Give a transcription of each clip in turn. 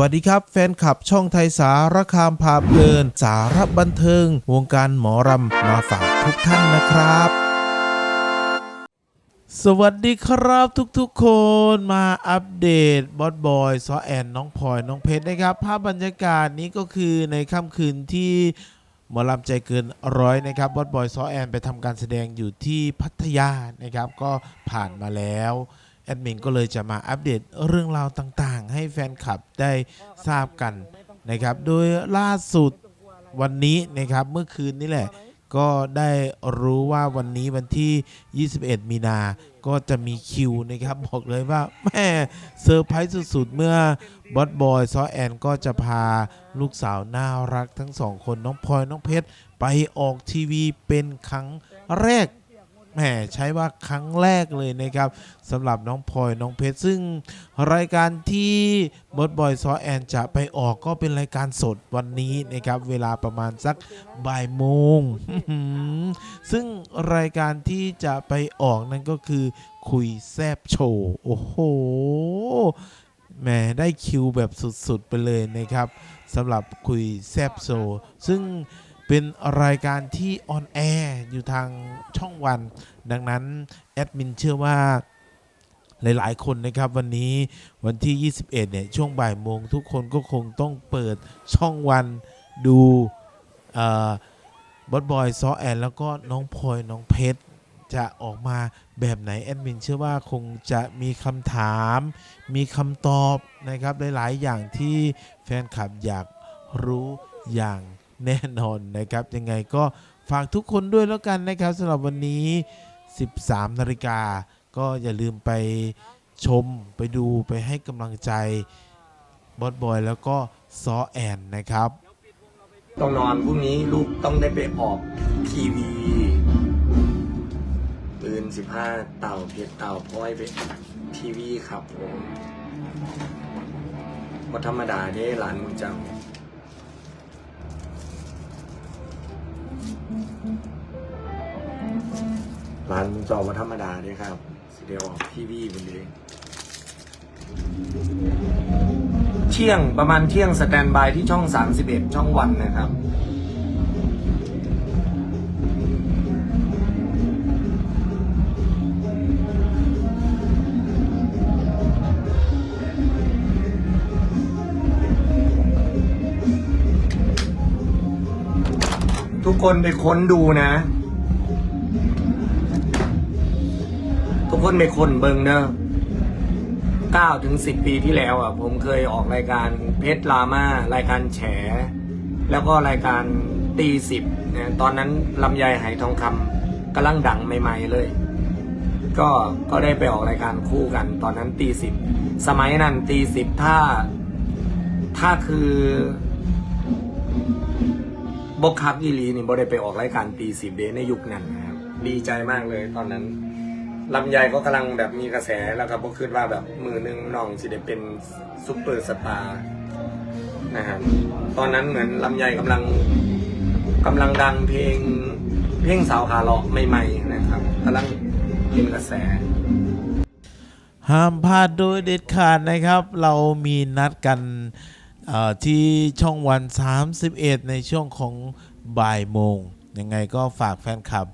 วัสดีครับ แฟนคลับช่องไทยสารคามพาเพลิน สารบันเทิง วงการหมอรำมาฝากทุกท่านนะครับ สวัสดีครับทุกๆคนมาอัปเดตบอสบอยซอแอน น้องพลอย น้องเพชรนะครับ ภาพบรรยากาศนี้ก็คือในค่ำคืนที่หมอลำใจเกินร้อยนะครับบอสบอยซอแอน ไปทำการแสดงอยู่ที่พัทยานะครับ ก็ผ่านมาแล้ว แอดมินก็เลยจะมาอัปเดตเรื่องราวต่างๆ ให้แฟนคลับได้ทราบกันนะครับ โดยล่าสุดวันนี้นะครับเมื่อคืนนี้แหละ ก็ได้รู้ว่าวันนี้วันที่ 21 มีนา ก็จะมีคิวนะครับ บอกเลยว่าแม่เซอร์ไพรส์สุดๆ เมื่อบอสบอยซอแอนก็จะพาลูกสาวน่ารักทั้งสองคนน้องพลอยน้องเพชร ไปออกทีวีเป็นครั้งแรก แหมใช้ว่าครั้งแรกเลยนะครับสำหรับน้องพลอยน้องเพชรซึ่งรายการที่บดบอยซอแอนจะไปออกก็เป็นรายการสดวันนี้นะครับเวลาประมาณสักบ่ายโมง ซึ่งรายการที่จะไปออกนั่นก็คือคุยแซบโชว์โอ้โหแหมได้คิวแบบสุดๆไปเลยนะครับสำหรับคุยแซบโชว์ซึ่ง เป็นรายการที่ออนแอร์อยู่ทางช่องวัน ดังนั้นแอดมินเชื่อว่าหลาย ๆ คนนะครับวันนี้วันที่ 21 เนี่ยช่วงบ่ายโมงทุกคนก็คงต้องเปิดช่องวันดูบอสบอยซอแอนแล้วก็น้องพลอยน้องเพชรจะออกมาแบบไหนแอดมินเชื่อว่าคงจะมีคำถาม มีคำตอบนะครับหลาย ๆ อย่างที่แฟนคลับอยากรู้อย่าง แน่นอนนะครับ ยังไงก็ฝากทุกคนด้วยแล้วกันนะครับสำหรับวันนี้ 13 นาฬิกา ก็อย่าลืมไปชมไปดูไปให้กำลังใจบอสบอยแล้วก็ซอแอนนะครับ ต้องนอนพรุ่งนี้ลูกต้องได้ไปออกทีวีปืนสิบห้าเต่าเพชรเต่าพลอยไปทีวีครับผมก็ธรรมดาเด้หลานมึงจัง หลานจอมาธรรมดาเด้ครับสิเดียวออกทีวีไปเลยเที่ยงประมาณเที่ยงสแตนบายที่ช่อง 31 ช่องวันนะครับ ทุกคนไปค้นดูนะ ทุกคนไปค้นเบิงเนอะ9ถึง10ปีที่แล้วอะ ผมเคยออกรายการเพชรลาม่ารายการแฉ แล้วก็รายการตีสิบนะตอนนั้นลำไยไหทองคำกำลังดังใหม่ๆเลย ก็ก็ได้ไปออกรายการคู่กัน ตอนนั้นตีสิบสมัยนั้นตีสิบถ้า ถ้าคือบกคักอีลีนี่บ่ได้ไปออกรายการตีสิบเดในยุคนั้นนะครับ ดีใจมากเลยตอนนั้น ลำไยก็กำลังแบบมีกระแสแล้วก็บอกคิดว่าแบบมือหนึงน้องสิได้เป็นซุปเปอร์สตาร์นะครับตอนนั้นเหมือนลำไยกำลังกำลังดังเพลงเพลงสาวขาเลาะใหม่ๆนะครับกำลังเป็นกระแส ห้ามพลาดโดยเด็ดขาดนะครับ เรามีนัดกันเอ่อที่ช่องวัน 31 ในช่วงของบ่ายโมง ยังไงก็ฝากแฟนคลับ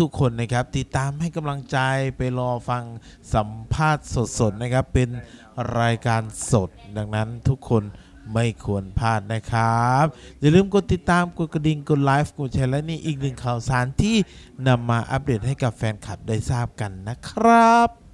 ทุกๆคนนะครับติดตามให้กำลังใจไปรอฟังสัมภาษณ์สดๆนะครับ เป็นรายการสดดังนั้นทุกคนไม่ควรพลาดนะครับ อย่าลืมกดติดตามกดกระดิ่งกดไลฟ์กดแชร์และนี่อีกหนึ่งข่าวสารที่นำมาอัปเดตให้กับแฟนคลับได้ทราบกันนะครับ